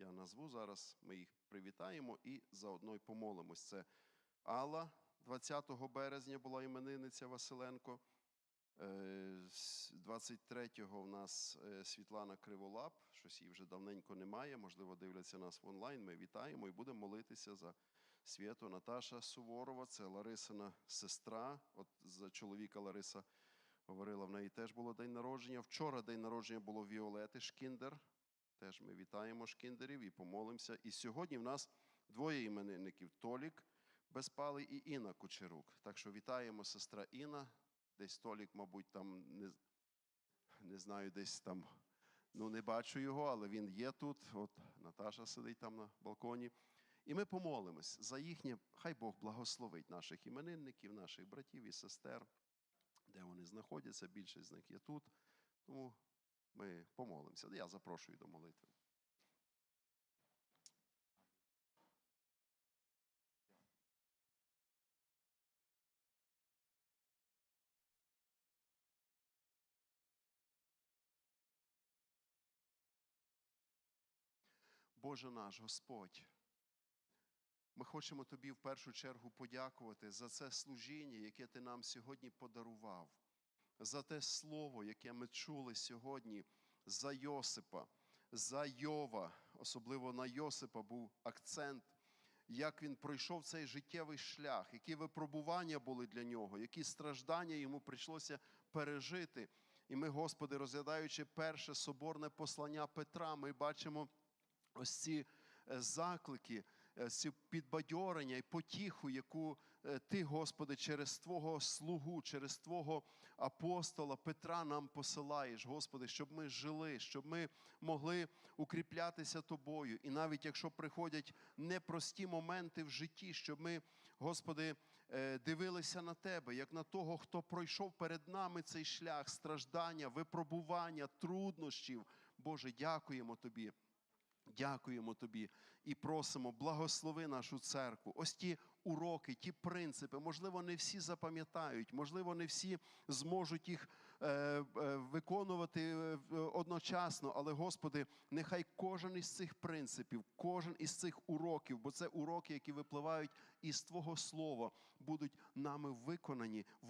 я назву зараз. Ми їх привітаємо і заодно й помолимось. Це Алла, 20 березня була іменинниця Василенко. Е, 23-го в нас е, Світлана Криволап, щось її вже давненько немає. Можливо, дивляться нас в онлайн. Ми вітаємо і будемо молитися за свято Наташа Суворова. Це Ларисина сестра. От за чоловіка Лариса говорила, в неї теж було день народження. Вчора день народження було Віолети Шкіндер. Теж ми вітаємо шкіндерів і помолимося. І сьогодні в нас двоє іменинників: Толік Безпалий і Інна Кучерук. Так що вітаємо сестра Інна. Десь Толік, мабуть, там не, не знаю, десь там. Ну, не бачу його, але він є тут. От Наташа сидить там на балконі. І ми помолимось за їхнє, хай Бог благословить наших іменинників, наших братів і сестер, де вони знаходяться. Більшість з них є тут. Тому ми помолимося. Я запрошую до молитви. Боже наш Господь, ми хочемо Тобі в першу чергу подякувати за це служіння, яке Ти нам сьогодні подарував, за те слово, яке ми чули сьогодні за Йосипа, за Йова, особливо на Йосипа був акцент, як він пройшов цей життєвий шлях, які випробування були для нього, які страждання йому прийшлося пережити. І ми, Господи, розглядаючи перше соборне послання Петра, ми бачимо ось ці е, заклики, е, ці підбадьорення і потіху, яку Ти, Господи, через Твого слугу, через Твого апостола Петра нам посилаєш, Господи, щоб ми жили, щоб ми могли укріплятися Тобою. І навіть якщо приходять непрості моменти в житті, щоб ми, Господи, е, дивилися на Тебе, як на того, хто пройшов перед нами цей шлях страждання, випробування, труднощів. Боже, дякуємо Тобі. Дякуємо тобі і просимо, благослови нашу церкву. Ось ті уроки, ті принципи. Можливо, не всі запам'ятають, можливо, не всі зможуть їх е, е, виконувати е, одночасно. Але, Господи, нехай кожен із цих принципів, кожен із цих уроків, бо це уроки, які випливають із Твого слова, будуть нами виконані